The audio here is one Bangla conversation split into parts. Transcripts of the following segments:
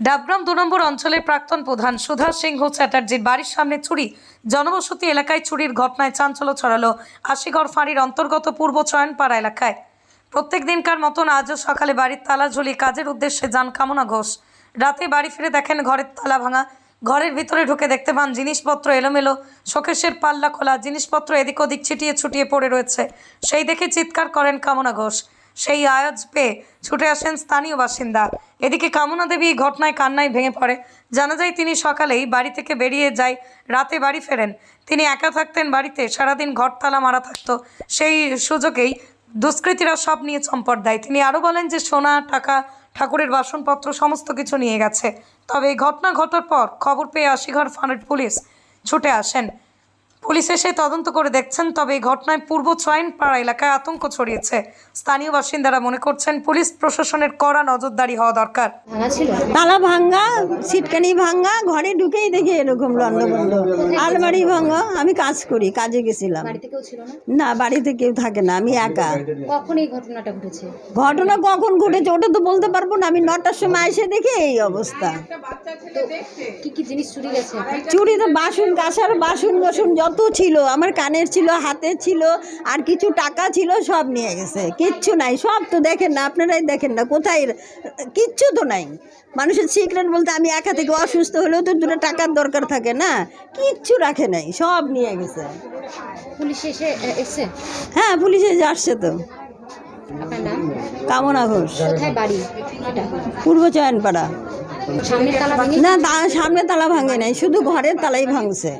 ডাবগ্রাম দু নম্বর অঞ্চলের প্রাক্তন প্রধান সুধা সিংহ চ্যাটার্জির বাড়ির সামনে চুরি, জনবসতি এলাকায় চুরির ঘটনায় চাঞ্চল্য ছড়ালো আশিগড় ফাঁড়ির অন্তর্গত পূর্ব চয়নপাড়া এলাকায়। প্রত্যেক দিনকার মতন আজও সকালে বাড়ির তালা ঝুলিয়ে কাজের উদ্দেশ্যে যান কামনা ঘোষ। রাতে বাড়ি ফিরে দেখেন ঘরের তালা ভাঙা। ঘরের ভিতরে ঢুকে দেখতে পান জিনিসপত্র এলোমেলো, শোকেশের পাল্লা খোলা, জিনিসপত্র এদিক ওদিক ছিটিয়ে ছুটিয়ে পড়ে রয়েছে। সেই দেখে চিৎকার করেন কামনা ঘোষ। সেই আয়াজ পেয়ে ছুটে আসেন স্থানীয় বাসিন্দা। এদিকে কামনা দেবী এই ঘটনায় কান্নায় ভেঙে পড়ে। জানা যায়, তিনি সকালেই বাড়ি থেকে বেরিয়ে যায়, রাতে বাড়ি ফেরেন। তিনি একা থাকতেন বাড়িতে, সারাদিন ঘর তালা মারা থাকতো। সেই সুযোগেই দুষ্কৃতীরা সব নিয়ে চম্পট দেয়। তিনি আরও বলেন যে, সোনা, টাকা, ঠাকুরের বাসনপত্র, সমস্ত কিছু নিয়ে গেছে। তবে এই ঘটনা ঘটার পর খবর পেয়ে আশিঘর ফাঁড়ির পুলিশ ছুটে আসেন। পুলিশ এসে তদন্ত করে দেখছেন তবে এই ঘটনায় পূর্ব চয়নপাড়া এলাকায় আতঙ্ক ছড়িয়েছে। স্থানীয় বাসিন্দারা মনে করছেন পুলিশ প্রশাসনের কড়া নজরদারি হওয়া দরকার। তালা ভাঙ্গা সিটকানি ভাঙ্গা ঘরে ঢুকেই দেখি এরকম লন্ডবন্ড আলমারি ভাঙ্গা আমি কাজ করি কাজে গেছিলাম। বাড়িতে কেউ ছিল না? না বাড়িতে কেউ থাকে না আমি একা। কখন এই ঘটনাটা ঘটেছে? ঘটনা কখন ঘটেছে ওটা তো বলতে পারব না আমি নটার সময় এসে দেখি এই অবস্থা। কি কি জিনিস চুরি গেছে? চুরি তো বাসন কাঁসার বাসন বাসন যত ছিল আমার কানের ছিল হাতের ছিল আর কিছু টাকা ছিল সব নিয়ে গেছে। কিচ্ছু নাই সব তো দেখেন না আপনারাই দেখেন না কোথায় কিচ্ছু তো নাই। মানুষের সিক্রেট বলতে আমি একা থেকে অসুস্থ হলেও তো দুটো টাকার দরকার থাকে না কিচ্ছু রাখে নাই সব নিয়ে গেছে। পুলিশ এসে এ, এসছে? হ্যাঁ পুলিশে আসছে তো। কামনা ঘোষ। বাড়ি? পূর্ব চয়নপাড়া। সামনে তালা ভাঙে নাই, শুধু ঘরের তালাই ভাঙছে।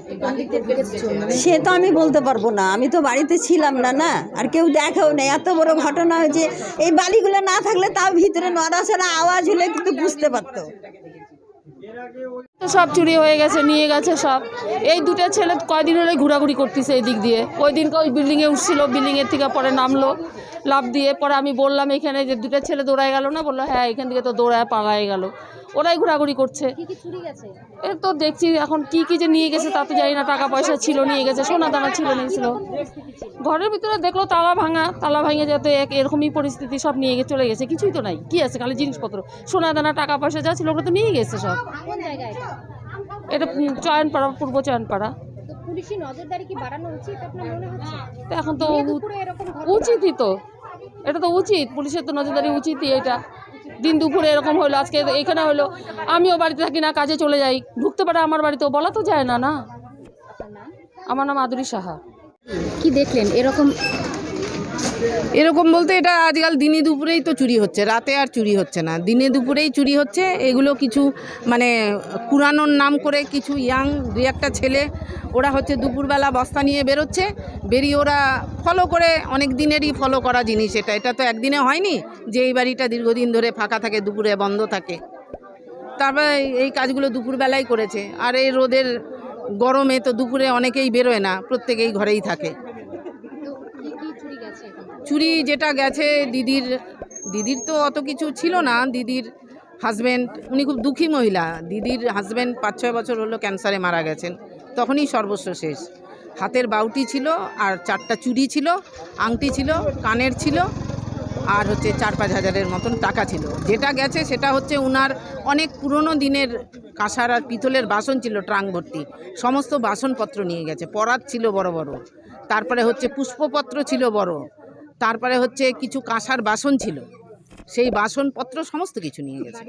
সে তো আমি বলতে পারব না, আমি তো বাড়িতে ছিলাম না না। আর কেউ দেখাও নেই, এত বড় ঘটনা হয়েছে, এই বালিগুলো না থাকলে তাও ভিতরে নড়াচড়া আওয়াজ হলে কিন্তু বুঝতে পারতো। সব চুরি হয়ে গেছে, নিয়ে গেছে সব। এই দুটো ছেলে কয়দিন হলে ঘোরাঘুরি করতেছে এই দিক দিয়ে। ওই দিনকে ওই বিল্ডিংয়ে উঠছিল, বিল্ডিংয়ের থেকে পরে নামলো লাভ দিয়ে। পরে আমি বললাম এখানে যে দুটো ছেলে দৌড়ায় গেল না, বলল হ্যাঁ এখান থেকে তো দৌড়ায় পালায় গেল। ওরাই ঘোরাঘুরি করছে। কি কি চুরি গেছে? এ তো দেখছি এখন কি কি যে নিয়ে গেছে তা তো জানি না টাকা পয়সা ছিল নিয়ে গেছে সোনা দানা ছিল নিয়েছিল ঘরের ভিতরে দেখল তালা ভাঙা তালা ভাঙে যাতে এক- এরকমই পরিস্থিতি সব নিয়ে গিয়ে চলে গেছে কিছুই তো নাই কি আছে খালি জিনিসপত্র? সোনা দানা টাকা পয়সা যা ছিল ওগুলো তো নিয়ে গেছে সব। এটা? চয়নপাড়া পূর্ব চয়নপাড়া। তো পুলিশি নজরদারি কি বাড়ানো উচিত আপনার মনে হচ্ছে? তো এখন তো উচিতই তো। এটা তো উচিত পুলিশের তো নজরদারি উচিতই এটা। দিন দুপুরে এরকম হলো, আজকে এখানে হলো। আমিও বাড়িতে থাকি না, কাজে চলে যাই। ঢুকতে পারে আমার বাড়িতেও, বলা তো যায় না না? আমার নাম আদুরি সাহা। কি দেখলেন? এরকম এরকম বলতে এটা আজকাল দিনে দুপুরেই তো চুরি হচ্ছে, রাতে আর চুরি হচ্ছে না। দিনে দুপুরেই চুরি হচ্ছে, এগুলো কিছু মানে কুরানোর নাম করে কিছু ইয়াং দুই একটা ছেলে, ওরা হচ্ছে দুপুরবেলা বস্তা নিয়ে বেরোচ্ছে, বেরিয়ে ওরা ফলো করে, অনেক দিনেরই ফলো করা জিনিস এটা। এটা তো একদিনে হয়নি যে এই বাড়িটা দীর্ঘদিন ধরে ফাঁকা থাকে, দুপুরে বন্ধ থাকে। তারপরে এই কাজগুলো দুপুরবেলায় করেছে। আর এই রোদের গরমে তো দুপুরে অনেকেই বেরোয় না, প্রত্যেকেই ঘরেই থাকে তো কি কি চুরি গেছে এখন চুরি যেটা গেছে, দিদির দিদির তো অত কিছু ছিল না, দিদির হাজব্যান্ড উনি খুব দুঃখী মহিলা, দিদির হাজব্যান্ড পাঁচ ছয় বছর হলো ক্যান্সারে মারা গেছেন, তখনই সর্বস্ব শেষ। হাতের বাউটি ছিল, আর চারটা চুড়ি ছিল, আংটি ছিল, কানের ছিল, আর হচ্ছে চার পাঁচ হাজারের মতন টাকা ছিল। যেটা গেছে সেটা হচ্ছে উনার অনেক পুরনো দিনের কাঁসার আর পিতলের বাসন ছিল, ট্রাং ভর্তি। সমস্ত বাসনপত্র নিয়ে গেছে, পরাত ছিল বড় বড়। তারপরে হচ্ছে পুষ্পপত্র ছিল বড়। তারপরে হচ্ছে কিছু কাঁসার বাসন ছিল। সেই বাসনপত্র সমস্ত কিছু নিয়ে গেছে।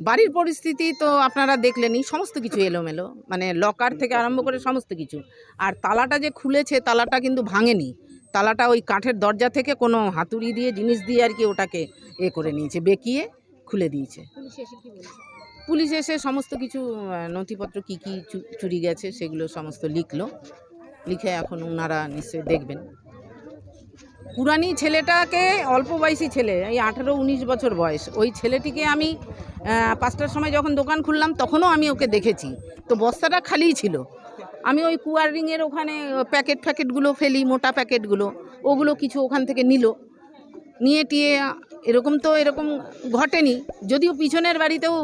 বাড়ির পরিস্থিতি তো আপনারা দেখলেনই সমস্ত কিছু এলোমেলো। মানে লকার থেকে আরম্ভ করে সমস্ত কিছু। আর তালাটা যে খুলেছে তালাটা কিন্তু ভাঙেনি। তালাটা ওই কাঠের দরজা থেকে কোনো হাতুড়ি দিয়ে জিনিস দিয়ে আর কি ওটাকে এ করে নিয়েছে বেঁকিয়ে খুলে দিয়েছে। পুলিশ এসে সমস্ত কিছু নথিপত্র কি কি চুরি গেছে সেগুলো সমস্ত লিখলো। লিখে এখন ওনারা নিশ্চয়ই দেখবেন। পুরানি ছেলেটাকে, অল্প বয়সী ছেলে, এই আঠেরো উনিশ বছর বয়স, ওই ছেলেটিকে আমি পাঁচটার সময় যখন দোকান খুললাম, তখনও আমি ওকে দেখেছি। তো বস্তাটা খালিই ছিল। আমি ওই কুয়ার রিংয়ের ওখানে প্যাকেট ফ্যাকেটগুলো ফেলি, মোটা প্যাকেটগুলো, ওগুলো কিছু ওখান থেকে নিল। নিয়ে টিয়ে, এরকম তো এরকম ঘটেনি, যদিও পিছনের বাড়িতেও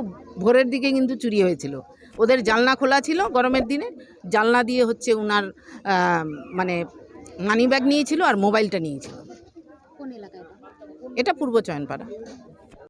ভোরের দিকে কিন্তু চুরি হয়েছিল। ওদের জানলা খোলা ছিল গরমের দিনে, জানলা দিয়ে হচ্ছে উনার মানে মানি ব্যাগ নিয়েছিল আর মোবাইলটা নিয়েছিল? এটা পূর্ব চয়নপাড়া